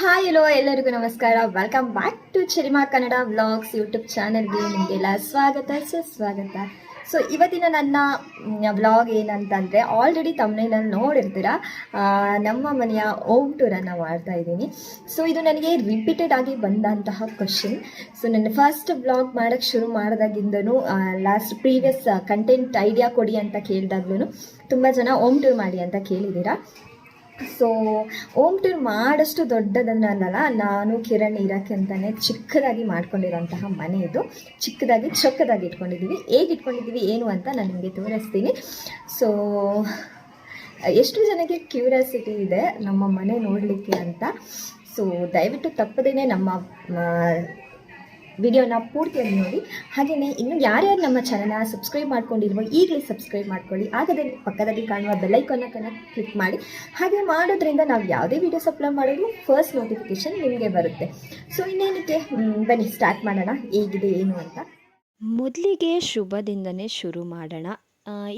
Hi hello ಎಲ್ಲರಿಗೂ ನಮಸ್ಕಾರ. Welcome back to Charima Kannada vlogs YouTube ಚಾನಲ್ಗೆ ನಿಮಗೆಲ್ಲ ಸ್ವಾಗತ, ಸುಸ್ವಾಗತ. ಸೊ ಇವತ್ತಿನ ನನ್ನ ವ್ಲಾಗ್ ಏನಂತಂದರೆ ಆಲ್ರೆಡಿ ತಮ್ಮನೇನಲ್ಲಿ ನೋಡಿರ್ತೀರ? ನಮ್ಮ ಮನೆಯ ಓಮ್ ಟೂರನ್ನು ಮಾಡ್ತಾ ಇದ್ದೀನಿ. ಸೊ ಇದು ನನಗೆ ರಿಪೀಟೆಡ್ ಆಗಿ ಬಂದಂತಹ ಕ್ವಶನ್ ಸೊ ನನ್ನ ಫಸ್ಟ್ ವ್ಲಾಗ್ ಮಾಡೋಕ್ಕೆ ಶುರು ಮಾಡಿದಾಗಿಂದನೂ ಲಾಸ್ಟ್ ಪ್ರೀವಿಯಸ್ ಕಂಟೆಂಟ್ ಐಡಿಯಾ ಕೊಡಿ ಅಂತ ಕೇಳಿದಾಗ್ಲೂ ತುಂಬ ಜನ ಓಮ್ ಟೂರ್ ಮಾಡಿ ಅಂತ ಕೇಳಿದ್ದೀರಾ? ಸೊ ಓಮ್ ಟೂರ್ ಮಾಡಷ್ಟು ದೊಡ್ಡದನ್ನಲ್ಲ, ನಾನು ಕಿರಣ್ ಇರೋಕ್ಕೆ ಅಂತಲೇ ಚಿಕ್ಕದಾಗಿ ಮಾಡ್ಕೊಂಡಿರೋಂತಹ ಮನೆ ಇದು. ಚಿಕ್ಕದಾಗಿ, ಚೊಕ್ಕದಾಗಿ ಇಟ್ಕೊಂಡಿದ್ದೀವಿ. ಹೇಗೆ ಇಟ್ಕೊಂಡಿದ್ದೀವಿ, ಏನು ಅಂತ ನಾನು ನಿಮಗೆ ತೋರಿಸ್ತೀನಿ. ಸೊ ಎಷ್ಟು ಜನಕ್ಕೆ ಕ್ಯೂರಿಯಾಸಿಟಿ ಇದೆ ನಮ್ಮ ಮನೆ ನೋಡಲಿಕ್ಕೆ ಅಂತ. ಸೊ ದಯವಿಟ್ಟು ತಪ್ಪದೇ ನಮ್ಮ ವಿಡಿಯೋನ ಪೂರ್ತಿಯಾಗಿ ನೋಡಿ. ಹಾಗೆಯೇ ಇನ್ನು ಯಾರ್ಯಾರು ನಮ್ಮ ಚಾನಲ್ನ ಸಬ್ಸ್ಕ್ರೈಬ್ ಮಾಡ್ಕೊಂಡಿರೋ ಈಗಲೇ ಸಬ್ಸ್ಕ್ರೈಬ್ ಮಾಡ್ಕೊಳ್ಳಿ. ಆಗದೇ ಪಕ್ಕದಲ್ಲಿ ಕಾಣುವ ಬೆಲ್ಲೈಕನ್ನ ಕನ್ನ ಕ್ಲಿಕ್ ಮಾಡಿ. ಹಾಗೆ ಮಾಡೋದ್ರಿಂದ ನಾವು ಯಾವುದೇ ವಿಡಿಯೋ ಅಪ್ಲೋಡ್ ಮಾಡಿದ್ರು ಫಸ್ಟ್ ನೋಟಿಫಿಕೇಶನ್ ನಿಮಗೆ ಬರುತ್ತೆ. ಸೊ ಇನ್ನೇನಕ್ಕೆ? ಬನ್ನಿ ಸ್ಟಾರ್ಟ್ ಮಾಡೋಣ. ಹೇಗಿದೆ, ಏನು ಅಂತ. ಮೊದಲಿಗೆ ಶುಭದಿಂದನೇ ಶುರು ಮಾಡೋಣ.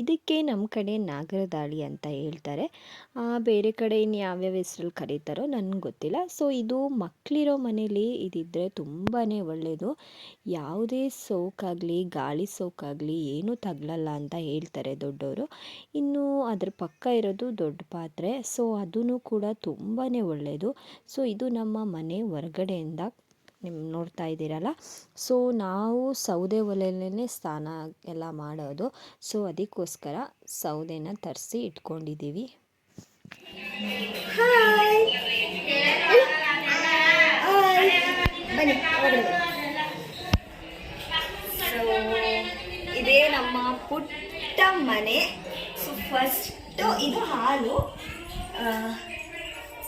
ಇದಕ್ಕೆ ನಮ್ಮ ಕಡೆ ನಾಗರದಾಳಿ ಅಂತ ಹೇಳ್ತಾರೆ. ಬೇರೆ ಕಡೆ ಇನ್ನು ಯಾವ್ಯಾವ ಹೆಸ್ರಲ್ಲಿ ಕರೀತಾರೋ ನನಗೆ ಗೊತ್ತಿಲ್ಲ. ಸೊ, ಇದು ಮಕ್ಕಳಿರೋ ಮನೇಲಿ ಇದಿದ್ದರೆ ತುಂಬಾ ಒಳ್ಳೆಯದು ಯಾವುದೇ ಸೋಕಾಗಲಿ, ಗಾಳಿ ಸೋಕಾಗಲಿ, ಏನೂ ತಗಲಲ್ಲ ಅಂತ ಹೇಳ್ತಾರೆ ದೊಡ್ಡವರು ಇನ್ನು ಅದ್ರ ಪಕ್ಕ ಇರೋದು ದೊಡ್ಡ ಪಾತ್ರೆ. ಸೊ ಅದೂ ಕೂಡ ತುಂಬಾ ಒಳ್ಳೆಯದು ಸೊ, ಇದು ನಮ್ಮ ಮನೆ ಹೊರಗಡೆಯಿಂದ ನಿಮ್ಮ ನೋಡ್ತಾ ಇದ್ದೀರಲ್ಲ? ಸೊ ನಾವು ಸೌದೆ ಒಲೆಯಲ್ಲೇ ಸ್ನಾನ ಎಲ್ಲ ಮಾಡೋದು. ಸೊ ಅದಕ್ಕೋಸ್ಕರ ಸೌದೆನ ತರಿಸಿ ಇಟ್ಕೊಂಡಿದ್ದೀವಿ. ಇದೇ ನಮ್ಮ ಪುಟ್ಟ ಮನೆ. ಸೊ ಫಸ್ಟು ಇದು ಹಾಲು. ಆ,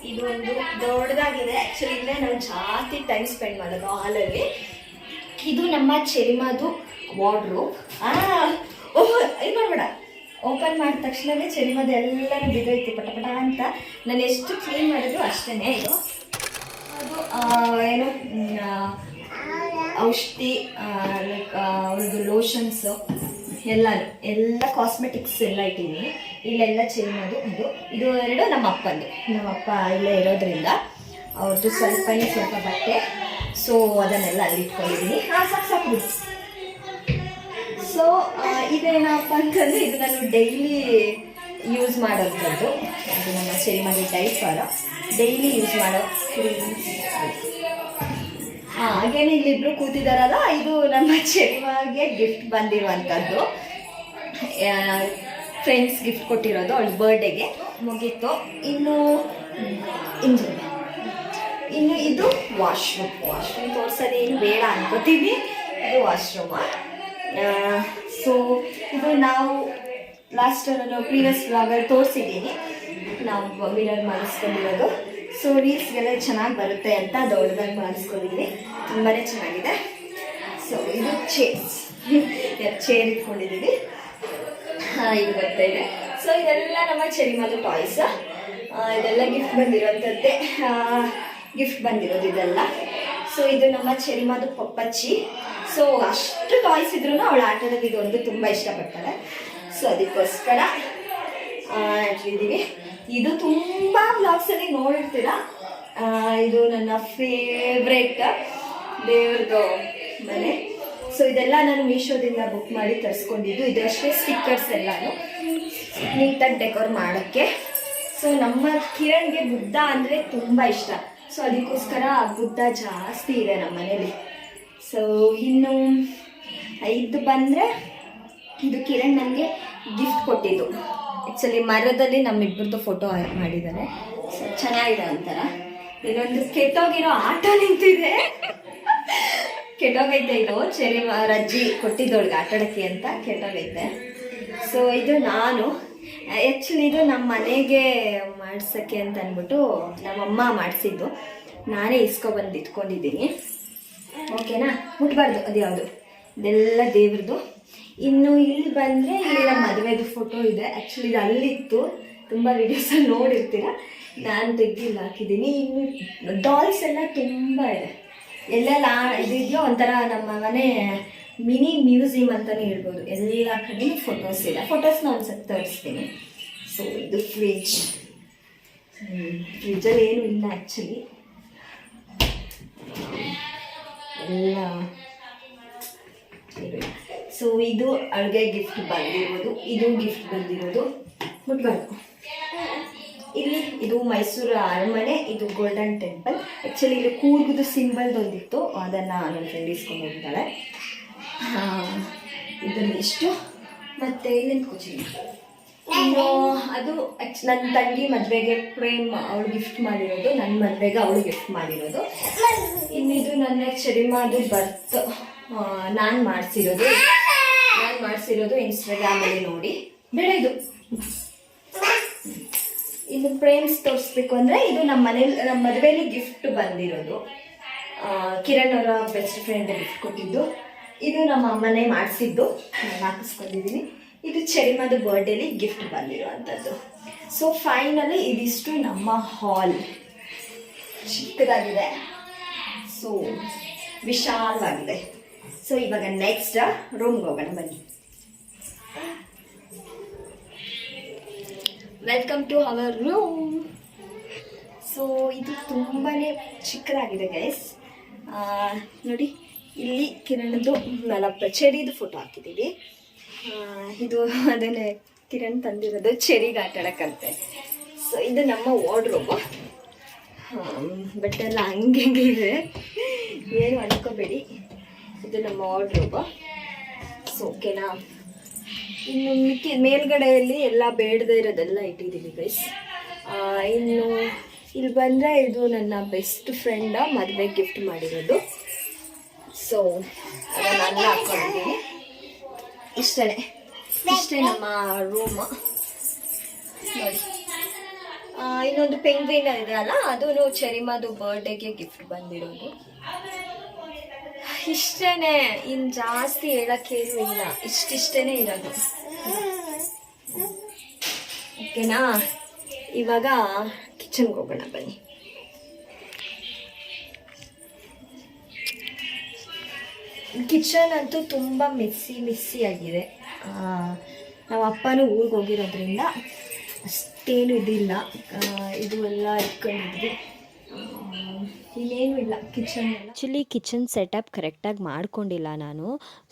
ಇದು ಒಂದು ದೊಡ್ಡದಾಗಿದೆ. ಆ್ಯಕ್ಚುಲಿ ಇಲ್ಲೇ ನಾನು ಜಾಸ್ತಿ ಟೈಮ್ ಸ್ಪೆಂಡ್ ಮಾಡೋದು ಹಾಲಲ್ಲಿ ಇದು ನಮ್ಮ ಚೆರಿಮಾದು ವಾರ್ಡ್ರು ಓಹ್, ಇದು ಮಾಡಬೇಡ. ಓಪನ್ ಮಾಡಿದ ತಕ್ಷಣವೇ ಚೆರಿಮಾದು ಎಲ್ಲನೂ ಬಿದ್ದೋಯ್ತು ಪಟ ಪಟ ಅಂತ. ನಾನು ಎಷ್ಟು ಕ್ಲೀನ್ ಮಾಡಿದ್ರು ಅಷ್ಟೇ ಇದು. ಅದು ಏನು ಔಷಧಿ ಲೈಕ್ ಅವ್ರದ್ದು ಲೋಷನ್ಸು ಎಲ್ಲನೂ ಎಲ್ಲ ಕಾಸ್ಮೆಟಿಕ್ಸ್ ಎಲ್ಲ ಇಟ್ಟಿದ್ದೀನಿ ಇಲ್ಲೆಲ್ಲ ಚೆರಿಮದು ಇದು ಇದು ಎರಡು ನಮ್ಮ ಅಪ್ಪಂದು. ನಮ್ಮ ಅಪ್ಪ ಇಲ್ಲೇ ಇರೋದ್ರಿಂದ ಅವ್ರದ್ದು ಸ್ವಲ್ಪನೇ ಸ್ವಲ್ಪ ಬಟ್ಟೆ. ಸೊ ಅದನ್ನೆಲ್ಲ ಅಲ್ಲಿ ಇಟ್ಕೊಂಡಿದ್ದೀನಿ ಹಾಂ, ಸಾಕು ಸಾಕು ಸೊ ಇದೇನಪ್ಪ ಅಂತಂದರೆ ಇದು ನಾನು ಡೈಲಿ ಯೂಸ್ ಮಾಡೋಂಥದ್ದು ಅದು ನಮ್ಮ ಚೆರಿಮಗೆ ಟೈಪ್ ಅಲ್ಲ ಡೈಲಿ ಯೂಸ್ ಮಾಡೋ ಕ್ರೀಮ್ಸ್ ಹಾಗೇನೆ ಇಲ್ಲಿಬ್ರು ಕೂತಿದಾರಲ್ಲ, ಇದು ನಮ್ಮ ಚೆರಿವಾಗೆ ಗಿಫ್ಟ್ ಬಂದಿರುವಂಥದ್ದು ಫ್ರೆಂಡ್ಸ್ ಗಿಫ್ಟ್ ಕೊಟ್ಟಿರೋದು ಅವಳ ಬರ್ಡೇಗೆ ಮುಗೀತು. ಇನ್ನು ಇಂಜಿನ್ ಇನ್ನು ಇದು ವಾಶ್ರೂಮ್ ವಾಶ್ರೂಮ್ ಏನು ಬೇಡ ಅನ್ಕೋತೀವಿ. ಇದು ವಾಶ್ರೂಮ್ ಸೊ ಇದು ನಾವು ಲಾಸ್ಟ್ ಪ್ರೀವಿಯಸ್ ವ್ಲಾಗಲ್ಲಿ ತೋರಿಸಿದ್ದೀನಿ ನಾವು ಮಿರರ್ ಮಾಡಿಸ್ಕೊಂಡಿರೋದು. ಸೊ ರೀಲ್ಸ್ಗೆಲ್ಲ ಚೆನ್ನಾಗಿ ಬರುತ್ತೆ ಅಂತ ದೊಡ್ಡದಾಗಿ ಮಾಡಿಸ್ಕೊಂಡಿದ್ವಿ ತುಂಬಾ ಚೆನ್ನಾಗಿದೆ. ಸೊ ಇದು ಚೇರ್ಸ್ ಚೇರ್ ಇಟ್ಕೊಂಡಿದ್ದೀವಿ ಹಾಂ, ಇದು ಬರ್ತಾ ಇದೆ. ಸೊ ಇದೆಲ್ಲ ನಮ್ಮ ಚೆರಿಮದು ಟಾಯ್ಸ್ ಇದೆಲ್ಲ ಗಿಫ್ಟ್ ಬಂದಿರೋಂಥದ್ದೇ. ಗಿಫ್ಟ್ ಬಂದಿರೋದು ಇದೆಲ್ಲ. ಸೊ ಇದು ನಮ್ಮ ಚೆರಿಮದು ಪಪ್ಪಚ್ಚಿ. ಸೊ ಅಷ್ಟು ಟಾಯ್ಸ್ ಇದ್ರೂ ಅವಳು ಆಟದಲ್ಲಿ ಇದೊಂದು ತುಂಬ ಇಷ್ಟಪಡ್ತಾಳೆ. ಸೊ ಅದಕ್ಕೋಸ್ಕರ ಇಟ್ಟಿದ್ದೀವಿ ಇದು ತುಂಬ ವ್ಲಾಗ್ಸಲ್ಲಿ ನೋಡಿರ್ತೀರ? ಇದು ನನ್ನ ಫೇವ್ರೆಟ್ ದೇವ್ರದ್ದು ಮನೆ. ಸೊ ಇದೆಲ್ಲ ನಾನು ಮೀಶೋದಿಂದ ಬುಕ್ ಮಾಡಿ ತರಿಸ್ಕೊಂಡಿದ್ದು. ಇದಷ್ಟೇ ಸ್ಟಿಕ್ಕರ್ಸ್ ಎಲ್ಲಾನು. ನೀಟಾಗಿ ಡೆಕೋರ್ ಮಾಡೋಕ್ಕೆ. ಸೊ ನಮ್ಮ ಕಿರಣ್ಗೆ ಬುದ್ಧ ಅಂದರೆ ತುಂಬ ಇಷ್ಟ. ಸೊ ಅದಕ್ಕೋಸ್ಕರ ಬುದ್ಧ ಜಾಸ್ತಿ ಇದೆ ನಮ್ಮ ಮನೇಲಿ. ಸೊ ಇನ್ನು ಇದು ಬಂದರೆ ಇದು ಕಿರಣ್ ನನಗೆ ಗಿಫ್ಟ್ ಕೊಟ್ಟಿದ್ದು. ಆ್ಯಕ್ಚುಲಿ ಮರದಲ್ಲಿ ನಮ್ಮಿಬ್ಬರದ್ದು ಫೋಟೋ ಮಾಡಿದ್ದಾರೆ. ಚೆನ್ನಾಗಿದೆ ಒಂಥರ ಇದೊಂದು ಕೆಟ್ಟೋಗಿರೋ ಆಟ ನಿಂತಿದೆ. ಕೆಟ್ಟೋಗೈತೆ ಇದು. ಚೆರಿ ರಜ್ಜಿ ಕೊಟ್ಟಿದ್ದೊಳಗೆ ಆಟಾಡಕ್ಕೆ ಅಂತ ಕೆಟ್ಟೋಗೈತೆ. ಸೊ ಇದು ನಾನು. ಆ್ಯಕ್ಚುಲಿ ಇದು ನಮ್ಮ ಮನೆಗೆ ಮಾಡ್ಸೋಕ್ಕೆ ಅಂತ ಅಂದ್ಬಿಟ್ಟು ನಮ್ಮಮ್ಮ ಮಾಡಿಸಿದ್ದು. ನಾನೇ ಇಸ್ಕೊಬಂದು ಇಟ್ಕೊಂಡಿದ್ದೀನಿ ಓಕೆನಾ ಮುಟ್ಬಾರ್ದು ಅದು ಯಾವುದು ಇದೆಲ್ಲ ದೇವ್ರದ್ದು. ಇನ್ನು ಇಲ್ಲಿ ಬಂದರೆ ಇಲ್ಲಿ ನಮ್ಮ ಮದುವೆದು ಫೋಟೋ ಇದೆ. ಆ್ಯಕ್ಚುಲಿ ಇದು ಅಲ್ಲಿತ್ತು. ತುಂಬ ವೀಡಿಯೋಸಲ್ಲಿ ನೋಡಿರ್ತೀರ? ನಾನು ತೆಗ್ದಿಲ್ಲ, ಹಾಕಿದ್ದೀನಿ. ಇನ್ನು ಡಾಲ್ಸ್ ಎಲ್ಲ ತುಂಬ ಇದೆ. ಎಲ್ಲೆಲ್ಲ ಇದಿದೆಯೋ ಒಂಥರ ನಮ್ಮ ಮನೆ ಮಿನಿ ಮ್ಯೂಸಿಯಂ ಅಂತಲೇ ಹೇಳ್ಬೋದು. ಎಲ್ಲ ಕಡೆ ಫೋಟೋಸ್ ಇದೆ ಫೋಟೋಸ್ನ ಒಂದ್ಸತಿ ತೋರಿಸ್ತೀನಿ. ಸೊ ಇದು ಫ್ರಿಜ್ ಫ್ರಿಜ್ಜಲ್ಲಿ ಏನೂ ಇಲ್ಲ ಆ್ಯಕ್ಚುಲಿ ಎಲ್ಲ. ಸೊ ಇದು ಅಡುಗೆ ಗಿಫ್ಟ್ ಬಂದಿರೋದು, ಇದು ಗಿಫ್ಟ್ ಬಂದಿರೋದು. ಮುಟ್ಬಾರ್ದು ಇಲ್ಲಿ ಇದು ಮೈಸೂರು ಅರಮನೆ, ಇದು ಗೋಲ್ಡನ್ ಟೆಂಪಲ್ ಆ್ಯಕ್ಚುಲಿ ಇಲ್ಲಿ ಕೂರ್ಗುದು ಸಿಂಬಲ್ದೊಂದಿತ್ತು ಅದನ್ನು ನನ್ನ ಫ್ರೆಂಡ್ ಇಸ್ಕೊಂಡು ಹೋಗಿದ್ದಾಳೆ ಇದನ್ನು ಇಷ್ಟು. ಮತ್ತು ಇಲ್ಲಿಂದ ಕುಚಿನಿ ಇನ್ನು ಅದು ನನ್ನ ತಂಗಿ ಮದುವೆಗೆ ಪ್ರೇಮ್ ಅವಳು ಗಿಫ್ಟ್ ಮಾಡಿರೋದು. ನನ್ನ ಮದುವೆಗೆ ಅವಳು ಗಿಫ್ಟ್ ಮಾಡಿರೋದು. ಇನ್ನಿದು ನನ್ನ ಚರಿಮಾದು ಬರ್ತ್ ನಾನು ಮಾಡಿಸಿರೋದು. ಮಾಡಿಸಿರೋದು ಇನ್ಸ್ಟಾಗ್ರಾಮಲ್ಲಿ ನೋಡಿ. ಬೆಳೆದು. ಇದು ಫ್ರೇಮ್ಸ್ ತೋರಿಸ್ಬೇಕು ಅಂದರೆ ಇದು ನಮ್ಮ ಮನೇಲಿ ನಮ್ಮ ಮದುವೆಯಲ್ಲಿ ಗಿಫ್ಟ್ ಬಂದಿರೋದು. ಕಿರಣ್ ಅವರ ಬೆಸ್ಟ್ ಫ್ರೆಂಡ್ ಗಿಫ್ಟ್ ಕೊಟ್ಟಿದ್ದು. ಇದು ನಮ್ಮ ಅಮ್ಮನೇ ಮಾಡಿಸಿದ್ದು. ನಾನು ಹಾಕಿಸ್ಕೊಂಡಿದ್ದೀನಿ. ಇದು ಚರಿಮದ ಬರ್ಡೇಲಿ ಗಿಫ್ಟ್ ಬಂದಿರುವಂಥದ್ದು. ಸೊ ಫೈನಲಿ ಇದಿಷ್ಟು ನಮ್ಮ ಹಾಲ್ ಚಿಕ್ಕದಾಗಿದೆ. ಸೊ ವಿಶಾಲವಾಗಿದೆ. ಸೊ ಇವಾಗ ನೆಕ್ಸ್ಟ್ ರೂಮ್ಗೆ ಹೋಗೋಣ, ಬನ್ನಿ. Welcome to our room so ಇದು ತುಂಬಾ ಚಿಕ್ಕದಾಗಿದೆ ಗೈಸ್ ನೋಡಿ, ಇಲ್ಲಿ ಕಿರಣದ್ದು ನಾಲ್ಕು ಚೆರಿದು ಫೋಟೋ ಹಾಕಿದ್ದೀವಿ ಇದು ಅದನ್ನೇ ಕಿರಣ್ ತಂದಿರೋದು ಚೆರಿಗೆ ಆಟಾಡೋಕ್ಕಂತೆ. ಸೊ ಇದು ನಮ್ಮ ವಾರ್ಡ್ರೋಬು ಬಟ್ ಎಲ್ಲ ಹಂಗೆ ಇದೆ. ಏನು ಅನ್ಕೋಬೇಡಿ. ಇದು ನಮ್ಮ ವಾರ್ಡ್ರೋಬು ಸೊ ಓಕೆನಾ ಇನ್ನು ಮಿಕ್ಕಿ ಮೇಲ್ಗಡೆಯಲ್ಲಿ ಎಲ್ಲ ಬೇಡದೇ ಇರೋದೆಲ್ಲ ಇಟ್ಟಿದ್ದೀವಿ ಗೈಸ್ ಇನ್ನು ಇಲ್ಲಿ ಬಂದರೆ ಇದು ನನ್ನ ಬೆಸ್ಟ್ ಫ್ರೆಂಡ ಮದುವೆ ಗಿಫ್ಟ್ ಮಾಡಿರೋದು. ಸೊ ಅದನ್ನು ಅಲ್ಲ ಹಾಕೊಂಡಿದ್ದೀನಿ. ಇಷ್ಟೇ ಇಷ್ಟೇ ನಮ್ಮ ರೂಮ್ ಇನ್ನೊಂದು ಪೆಂಗ್ವಿನ್ ಇದೆ ಅಲ್ಲ ಅದು ಚರಿಮಾದು ಬರ್ಡೇಗೆ ಗಿಫ್ಟ್ ಬಂದಿರೋದು. ಇಷ್ಟೇನೆ ಇನ್ ಜಾಸ್ತಿ ಹೇಳಕ್ಕೇನು ಇಲ್ಲ. ಇಷ್ಟಿಷ್ಟೇನೆ ಇರೋದು. ಓಕೆನಾ? ಇವಾಗ ಕಿಚನ್ಗೆ ಹೋಗೋಣ ಬನ್ನಿ. ಕಿಚನ್ ಅಂತೂ ತುಂಬ ಮಿಸ್ಸಿ ಮಿಸ್ಸಿ ಆಗಿದೆ. ನಾವು ಅಪ್ಪನೂ ಊರಿಗೆ ಹೋಗಿರೋದ್ರಿಂದ ಅಷ್ಟೇನು ಇದಿಲ್ಲ. ಇದು ಎಲ್ಲ ಇಟ್ಕೊಂಡಿದ್ವಿ. ಆ, ಇಲ್ಲ ಕಿಚನ್ ಆ್ಯಕ್ಚುಲಿ ಕಿಚನ್ ಸೆಟಪ್ ಕರೆಕ್ಟಾಗಿ ಮಾಡ್ಕೊಂಡಿಲ್ಲ ನಾನು.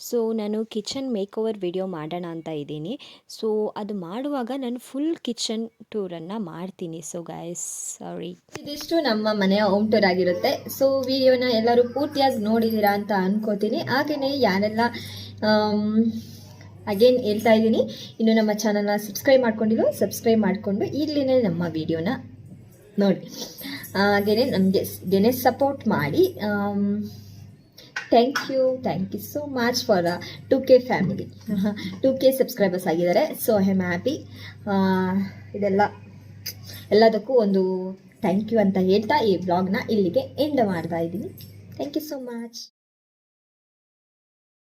ಸೊ ನಾನು ಕಿಚನ್ ಮೇಕ್ ಓವರ್ ವಿಡಿಯೋ ಮಾಡೋಣ ಅಂತ ಇದ್ದೀನಿ. ಸೊ ಅದು ಮಾಡುವಾಗ ನಾನು ಫುಲ್ ಕಿಚನ್ ಟೂರನ್ನು ಮಾಡ್ತೀನಿ. ಸೊ ಗಾಯಸ್ ಸಾರಿ ಇದಿಷ್ಟು ನಮ್ಮ ಮನೆಯ ಹೋಮ್ ಟೂರ್ ಆಗಿರುತ್ತೆ. ಸೊ ವಿಡಿಯೋನ ಎಲ್ಲರೂ ಪೂರ್ತಿಯಾಗಿ ನೋಡಿದ್ದೀರಾ ಅಂತ ಅನ್ಕೋತೀನಿ. ಹಾಗೆಯೇ ಯಾರೆಲ್ಲ ಅಗೇನ್ ಹೇಳ್ತಾ ಇದ್ದೀನಿ. ಇನ್ನು ನಮ್ಮ ಚಾನಲ್ನ ಸಬ್ಸ್ಕ್ರೈಬ್ ಮಾಡ್ಕೊಂಡಿಲ್ಲ ಸಬ್ಸ್ಕ್ರೈಬ್ ಮಾಡಿಕೊಂಡು ಇಲ್ಲಿನೇ ನಮ್ಮ ವಿಡಿಯೋನ ನೋಡಿ. ಹಾಗೆಯೇ ನಮಗೆ ಗೆನೆ ಸಪೋರ್ಟ್ ಮಾಡಿ thank you thank you so much for two K family two K subscribers ಆಗಿದ್ದಾರೆ ಸೊ ಐ ಆಮ್ ಹ್ಯಾಪಿ ಇದೆಲ್ಲ, ಎಲ್ಲದಕ್ಕೂ ಒಂದು ಥ್ಯಾಂಕ್ ಯು ಅಂತ ಹೇಳ್ತಾ ಈ ಬ್ಲಾಗ್ನ ಇಲ್ಲಿಗೆ ಎಂಡ್ ಮಾಡ್ತಾ ಇದ್ದೀನಿ. Thank you so much